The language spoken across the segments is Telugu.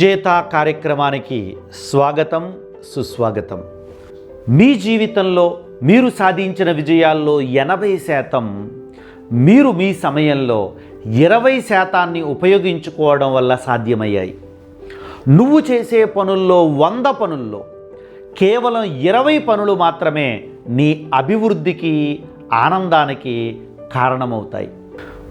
విజేత కార్యక్రమానికి స్వాగతం సుస్వాగతం. మీ జీవితంలో మీరు సాధించిన విజయాల్లో ఎనభై శాతం మీరు మీ సమయంలో ఇరవై శాతాన్ని ఉపయోగించుకోవడం వల్ల సాధ్యమయ్యాయి. నువ్వు చేసే పనుల్లో వంద పనుల్లో కేవలం ఇరవై పనులు మాత్రమే నీ అభివృద్ధికి ఆనందానికి కారణమవుతాయి.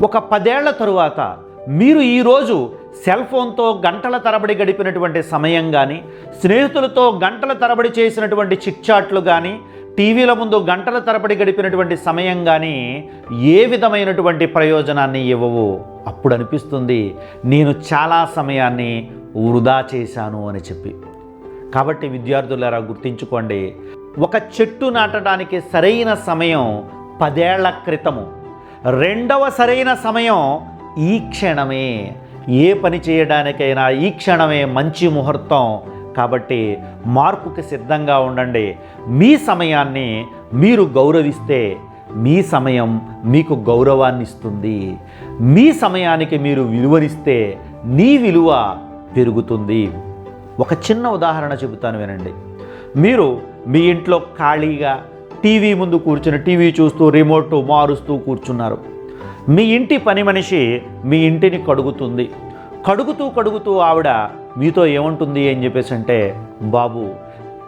ఒక పదేళ్ళ తరువాత మీరు ఈరోజు సెల్ ఫోన్తో గంటల తరబడి గడిపినటువంటి సమయం కానీ స్నేహితులతో గంటల తరబడి చేసినటువంటి చిట్చాట్లు కానీ టీవీల ముందు గంటల తరబడి గడిపినటువంటి సమయం కానీ ఏ విధమైనటువంటి ప్రయోజనాన్ని ఇవ్వవు? అప్పుడు అనిపిస్తుంది నేను చాలా సమయాన్ని వృధా చేశాను అని చెప్పి. కాబట్టి విద్యార్థులారా గుర్తించుకోండి ఒక చెట్టు నాటడానికి సరైన సమయం పదేళ్ళ క్రితము. రెండవ సరైన సమయం ఈ క్షణమే ఏ పని చేయడానికైనా ఈ క్షణమే మంచి ముహూర్తం. కాబట్టి మార్పుకి సిద్ధంగా ఉండండి. మీ సమయాన్ని మీరు గౌరవిస్తే మీ సమయం మీకు గౌరవాన్ని ఇస్తుంది మీ సమయానికి మీరు విలువనిస్తే నీ విలువ పెరుగుతుంది. ఒక చిన్న ఉదాహరణ చెబుతాను వినండి. మీరు మీ ఇంట్లో ఖాళీగా టీవీ ముందు కూర్చుని టీవీ చూస్తూ రిమోట్ మారుస్తూ కూర్చున్నారు. మీ ఇంటి పని మనిషి మీ ఇంటిని కడుగుతుంది. కడుగుతూ కడుగుతూ ఆవిడ మీతో ఏముంటుంది అని చెప్పేసి అంటే బాబు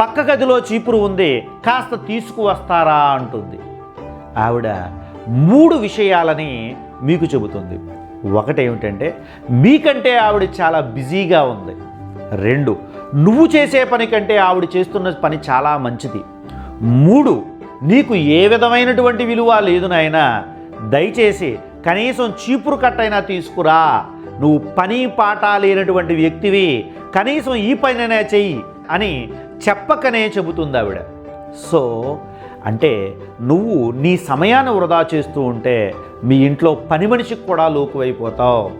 పక్క గదిలో చీపురు ఉంది కాస్త తీసుకువస్తారా అంటుంది. ఆవిడ మూడు విషయాలని మీకు చెబుతుంది. ఒకటేమిటంటే మీకంటే ఆవిడ చాలా బిజీగా ఉంది. రెండు నువ్వు చేసే పని కంటే ఆవిడ చేస్తున్న పని చాలా మంచిది. మూడు నీకు ఏ విధమైనటువంటి విలువ లేదు నాయన. దయచేసి కనీసం చీపురు కట్టైనా తీసుకురా. నువ్వు పని పాట లేనటువంటి వ్యక్తివి. కనీసం ఈ పనైనా చెయ్యి అని చెప్పకనే చెబుతుంది ఆవిడ. సో అంటే నువ్వు నీ సమయాన్ని వృధా చేస్తూ ఉంటే మీ ఇంట్లో పని మనిషికి కూడా లోకువైపోతావు.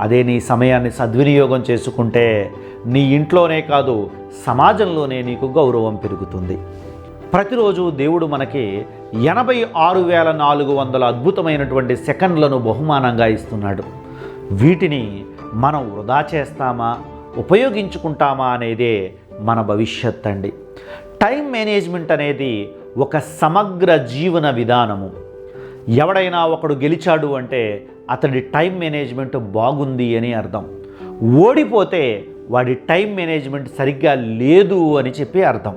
అదే నీ సమయాన్ని సద్వినియోగం చేసుకుంటే నీ ఇంట్లోనే కాదు సమాజంలోనే నీకు గౌరవం పెరుగుతుంది. ప్రతిరోజు దేవుడు మనకి ఎనభై ఆరు వేల నాలుగు వందల అద్భుతమైనటువంటి సెకండ్లను బహుమానంగా ఇస్తున్నాడు. వీటిని మనం వృధా చేస్తామా? ఉపయోగించుకుంటామా అనేదే మన భవిష్యత్ అండి. టైం మేనేజ్మెంట్ అనేది ఒక సమగ్ర జీవన విధానము. ఎవడైనా ఒకడు గెలిచాడు అంటే అతడి టైం మేనేజ్మెంట్ బాగుంది అని అర్థం. ఓడిపోతే వాడి టైం మేనేజ్మెంట్ సరిగ్గా లేదు అని చెప్పి అర్థం.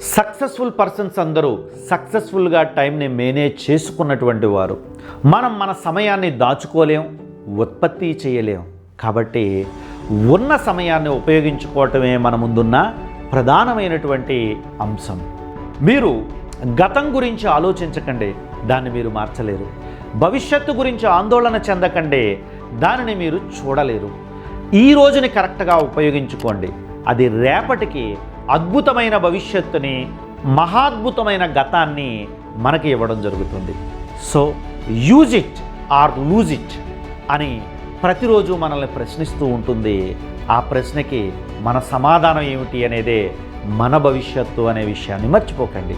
సక్సెస్ఫుల్ పర్సన్స్ అందరూ సక్సెస్ఫుల్గా టైంని మేనేజ్ చేసుకున్నటువంటి వారు. మనం మన సమయాన్ని దాచుకోలేం ఉత్పత్తి చేయలేం. కాబట్టి ఉన్న సమయాన్ని ఉపయోగించుకోవటమే మన ముందున్న ప్రధానమైనటువంటి అంశం. మీరు గతం గురించి ఆలోచించకండి దాన్ని మీరు మార్చలేరు. భవిష్యత్తు గురించి ఆందోళన చెందకండి దానిని మీరు చూడలేరు. ఈ రోజుని కరెక్ట్గా ఉపయోగించుకోండి. అది రేపటికి అద్భుతమైన భవిష్యత్తుని మహాద్భుతమైన గతాన్ని మనకి ఇవ్వడం జరుగుతుంది. So use it or lose it అని ప్రతిరోజు మనల్ని ప్రశ్నిస్తూ ఉంటుంది. ఆ ప్రశ్నకి మన సమాధానం ఏమిటి అనేదే మన భవిష్యత్తు అనే విషయాన్ని మర్చిపోకండి.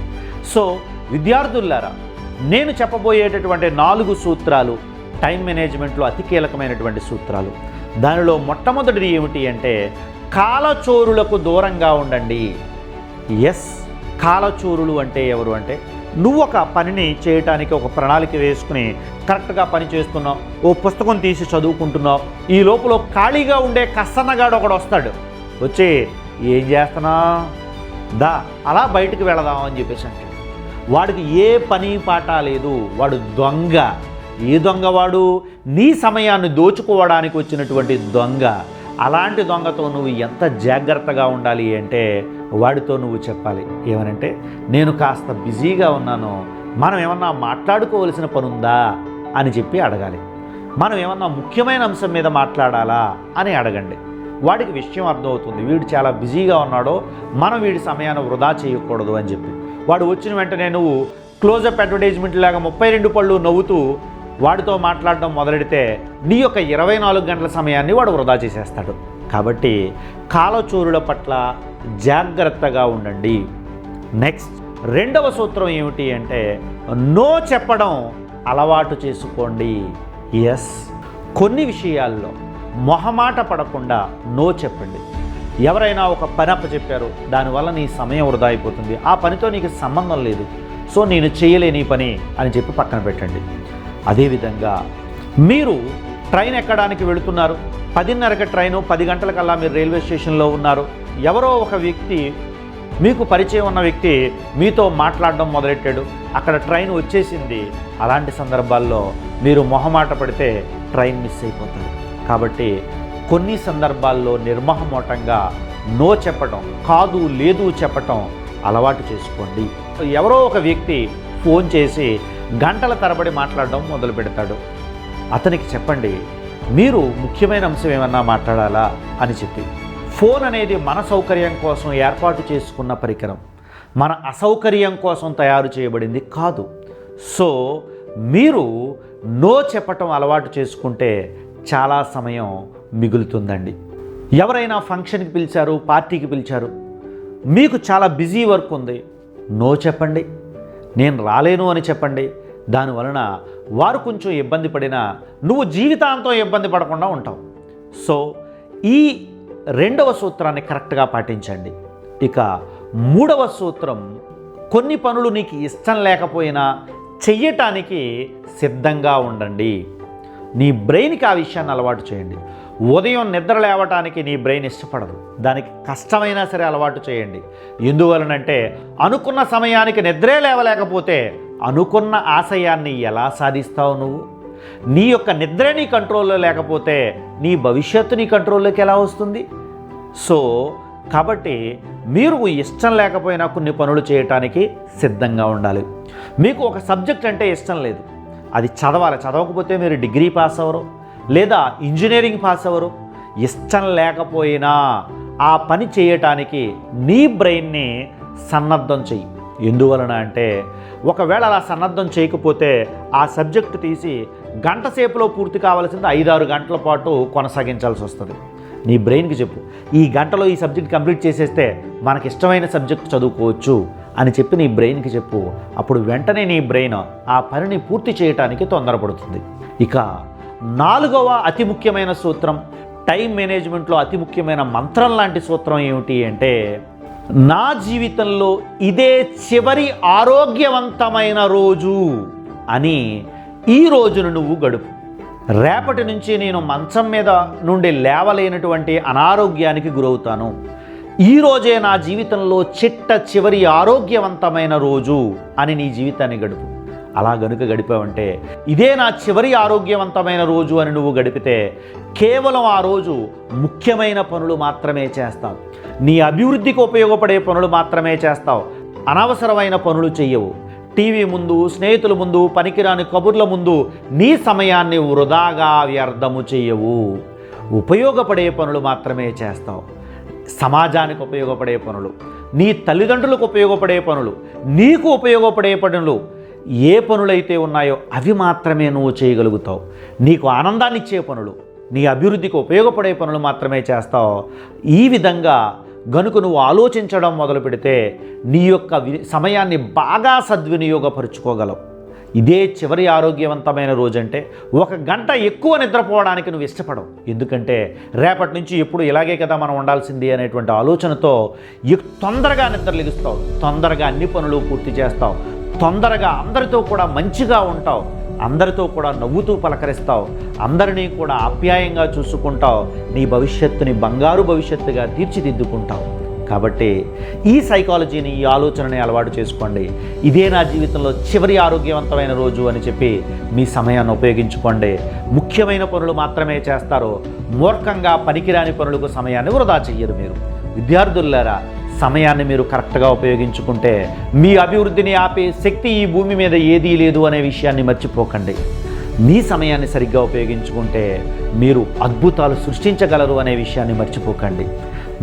సో విద్యార్థులారా నేను చెప్పబోయేటటువంటి నాలుగు సూత్రాలు టైం మేనేజ్మెంట్లో అతి కీలకమైనటువంటి సూత్రాలు. దానిలో మొట్టమొదటిది ఏమిటి అంటే కాలచోరులకు దూరంగా ఉండండి. ఎస్ కాలచోరులు అంటే ఎవరు అంటే నువ్వు ఒక పనిని చేయటానికి ఒక ప్రణాళిక వేసుకుని కరెక్ట్గా పని చేస్తున్నావు ఓ పుస్తకం తీసి చదువుకుంటున్నావు ఈ లోపల ఖాళీగా ఉండే కసన్నగాడు ఒకడు వస్తాడు. వచ్చి ఏం చేస్తున్నా? దా అలా బయటికి వెళదాం అని చెప్పేసి అంటాడు. వాడికి ఏ పని పాట లేదు వాడు దొంగ. ఏ దొంగ వాడు నీ సమయాన్ని దోచుకోవడానికి వచ్చినటువంటి దొంగ. అలాంటి దొంగతో నువ్వు ఎంత జాగ్రత్తగా ఉండాలి అంటే వాడితో నువ్వు చెప్పాలి. ఏమనంటే నేను కాస్త బిజీగా ఉన్నాను. మనం ఏమన్నా మాట్లాడుకోవలసిన పనుందా? అని చెప్పి అడగాలి. మనం ఏమన్నా ముఖ్యమైన అంశం మీద మాట్లాడాలా అని అడగండి. వాడికి విషయం అర్థమవుతుంది. వీడు చాలా బిజీగా ఉన్నాడో మనం వీడి సమయాన్ని వృధా చేయకూడదు అని చెప్పి. వాడు వచ్చిన వెంటనే నువ్వు క్లోజప్ అడ్వర్టైజ్మెంట్ లాగా ముప్పై రెండు పళ్ళు నవ్వుతూ వాడితో మాట్లాడడం మొదలెడితే నీ యొక్క ఇరవై నాలుగు గంటల సమయాన్ని వాడు వృధా చేసేస్తాడు. కాబట్టి కాలచోరుల పట్ల జాగ్రత్తగా ఉండండి. నెక్స్ట్ రెండవ సూత్రం ఏమిటి అంటే నో చెప్పడం అలవాటు చేసుకోండి. ఎస్ కొన్ని విషయాల్లో మొహమాట పడకుండా నో చెప్పండి. ఎవరైనా ఒక పని అప్ప చెప్పారు దానివల్ల నీ సమయం వృధా అయిపోతుంది. ఆ పనితో నీకు సంబంధం లేదు. సో నేను చేయలేని పని అని చెప్పి పక్కన పెట్టండి. అదేవిధంగా మీరు ట్రైన్ ఎక్కడానికి వెళుతున్నారు? పదిన్నరకి ట్రైను పది గంటలకల్లా మీరు రైల్వే స్టేషన్లో ఉన్నారు. ఎవరో ఒక వ్యక్తి మీకు పరిచయం ఉన్న వ్యక్తి మీతో మాట్లాడడం మొదలెట్టాడు. అక్కడ ట్రైన్ వచ్చేసింది. అలాంటి సందర్భాల్లో మీరు మొహమాట పడితే ట్రైన్ మిస్ అయిపోతారు. కాబట్టి కొన్ని సందర్భాల్లో నిర్మహమోటంగా నో చెప్పటం కాదు లేదు చెప్పటం అలవాటు చేసుకోండి. ఎవరో ఒక వ్యక్తి ఫోన్ చేసి గంటల తరబడి మాట్లాడడం మొదలు పెడతాడు. అతనికి చెప్పండి మీరు ముఖ్యమైన అంశం ఏమన్నా మాట్లాడాలా అని చెప్పి. ఫోన్ అనేది మన సౌకర్యం కోసం ఏర్పాటు చేసుకున్న పరికరం. మన అసౌకర్యం కోసం తయారు చేయబడింది కాదు. సో మీరు నో చెప్పటం అలవాటు చేసుకుంటే చాలా సమయం మిగులుతుందండి. ఎవరైనా ఫంక్షన్కి పిలిచారు పార్టీకి పిలిచారు మీకు చాలా బిజీ వర్క్ ఉంది నో చెప్పండి. నేను రాలేను అని చెప్పండి. దానివలన వారు కొంచెం ఇబ్బంది పడినా నువ్వు జీవితాంతం ఇబ్బంది పడకుండా ఉంటావు. సో ఈ రెండవ సూత్రాన్ని కరెక్ట్గా పాటించండి. ఇక మూడవ సూత్రం కొన్ని పనులు నీకు ఇష్టం లేకపోయినా చెయ్యటానికి సిద్ధంగా ఉండండి. నీ బ్రెయిన్కి ఆ విషయాన్ని అలవాటు చేయండి. ఉదయం నిద్ర లేవటానికి నీ బ్రెయిన్ ఇష్టపడదు. దానికి కష్టమైనా సరే అలవాటు చేయండి. ఎందువలనంటే అనుకున్న సమయానికి నిద్రే లేవలేకపోతే అనుకున్న ఆశయాన్ని ఎలా సాధిస్తావు నువ్వు? నీ యొక్క నిద్ర నీ కంట్రోల్లో లేకపోతే నీ భవిష్యత్తు నీ కంట్రోల్లోకి ఎలా వస్తుంది? సో కాబట్టి మీరు ఇష్టం లేకపోయినా కొన్ని పనులు చేయటానికి సిద్ధంగా ఉండాలి. మీకు ఒక సబ్జెక్ట్ అంటే ఇష్టం లేదు. అది చదవాలి. చదవకపోతే మీరు డిగ్రీ పాస్ అవ్వరు. లేదా ఇంజనీరింగ్ పాస్ అవ్వరు ఇష్టం లేకపోయినా ఆ పని చేయటానికి నీ బ్రెయిన్ని సన్నద్ధం చెయ్యి. ఎందువలన అంటే ఒకవేళ అలా సన్నద్ధం చేయకపోతే ఆ సబ్జెక్ట్ తీసి గంట సేపులో పూర్తి కావాల్సింది ఐదారు గంటల పాటు కొనసాగించాల్సి వస్తుంది. నీ బ్రెయిన్కి చెప్పు. ఈ గంటలో ఈ సబ్జెక్ట్ కంప్లీట్ చేసేస్తే మనకి ఇష్టమైన సబ్జెక్ట్ చదువుకోవచ్చు అని చెప్పి నీ బ్రెయిన్కి చెప్పు. అప్పుడు వెంటనే నీ బ్రెయిన్ ఆ పనిని పూర్తి చేయటానికి తొందరపడుతుంది. ఇక నాలుగవ అతి ముఖ్యమైన సూత్రం టైం మేనేజ్మెంట్లో అతి ముఖ్యమైన మంత్రం లాంటి సూత్రం ఏమిటి అంటే నా జీవితంలో ఇదే చివరి ఆరోగ్యవంతమైన రోజు అని ఈ రోజును నువ్వు గడుపు. రేపటి నుంచి నేను మంచం మీద నుండి లేవలేనటువంటి అనారోగ్యానికి గురవుతాను. ఈ రోజే నా జీవితంలో చిట్ట చివరి ఆరోగ్యవంతమైన రోజు అని నీ జీవితాన్ని గడుపు. అలా గనుక గడిపావంటే ఇదే నా చివరి ఆరోగ్యవంతమైన రోజు అని నువ్వు గడిపితే కేవలం ఆ రోజు ముఖ్యమైన పనులు మాత్రమే చేస్తావు. నీ అభివృద్ధికి ఉపయోగపడే పనులు మాత్రమే చేస్తావు. అనవసరమైన పనులు చెయ్యవు. టీవీ ముందు స్నేహితుల ముందు పనికిరాని కబుర్ల ముందు నీ సమయాన్ని వృధాగా వ్యర్థము చెయ్యవు. ఉపయోగపడే పనులు మాత్రమే చేస్తావు. సమాజానికి ఉపయోగపడే పనులు నీ తల్లిదండ్రులకు ఉపయోగపడే పనులు నీకు ఉపయోగపడే పనులు ఏ పనులైతే ఉన్నాయో అవి మాత్రమే నువ్వు చేయగలుగుతావు. నీకు ఆనందాన్ని ఇచ్చే పనులు నీ అభివృద్ధికి ఉపయోగపడే పనులు మాత్రమే చేస్తావు. ఈ విధంగా గనుక నువ్వు ఆలోచించడం మొదలు పెడితే నీ యొక్క వి- సమయాన్ని బాగా సద్వినియోగపరుచుకోగలవు. ఇదే చివరి ఆరోగ్యవంతమైన రోజంటే ఒక గంట ఎక్కువ నిద్రపోవడానికి నువ్వు ఇష్టపడవు. ఎందుకంటే రేపటి నుంచి ఎప్పుడు ఇలాగే కదా మనం ఉండాల్సింది అనేటువంటి ఆలోచనతో ఎక్- తొందరగా నిద్రలిగిస్తావు. తొందరగా అన్ని పనులు పూర్తి చేస్తావు. తొందరగా అందరితో కూడా మంచిగా ఉంటావు అందరితో కూడా నవ్వుతూ పలకరిస్తావు అందరినీ కూడా ఆప్యాయంగా చూసుకుంటావు నీ భవిష్యత్తుని బంగారు భవిష్యత్తుగా తీర్చిదిద్దుకుంటావు. కాబట్టి ఈ సైకాలజీని ఈ ఆలోచనని అలవాటు చేసుకోండి. ఇదే నా జీవితంలో చివరి ఆరోగ్యవంతమైన రోజు అని చెప్పి మీ సమయాన్ని ఉపయోగించుకోండి. ముఖ్యమైన పనులు మాత్రమే చేస్తారు. మూర్ఖంగా పనికిరాని పనులకు సమయాన్ని వృధా చెయ్యరు మీరు. విద్యార్థులారా సమయాన్ని మీరు కరెక్ట్గా ఉపయోగించుకుంటే మీ అభివృద్ధిని ఆపే శక్తి ఈ భూమి మీద ఏదీ లేదు అనే విషయాన్ని మర్చిపోకండి. మీ సమయాన్ని సరిగ్గా ఉపయోగించుకుంటే మీరు అద్భుతాలు సృష్టించగలరు అనే విషయాన్ని మర్చిపోకండి.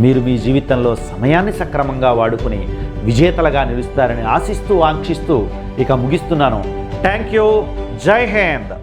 మీరు మీ జీవితంలో సమయాన్ని సక్రమంగా వాడుకుని విజేతలుగా నిలుస్తారని ఆశిస్తూ ఆంక్షిస్తూ ఇక ముగిస్తున్నాను. Thank you. జై హింద్.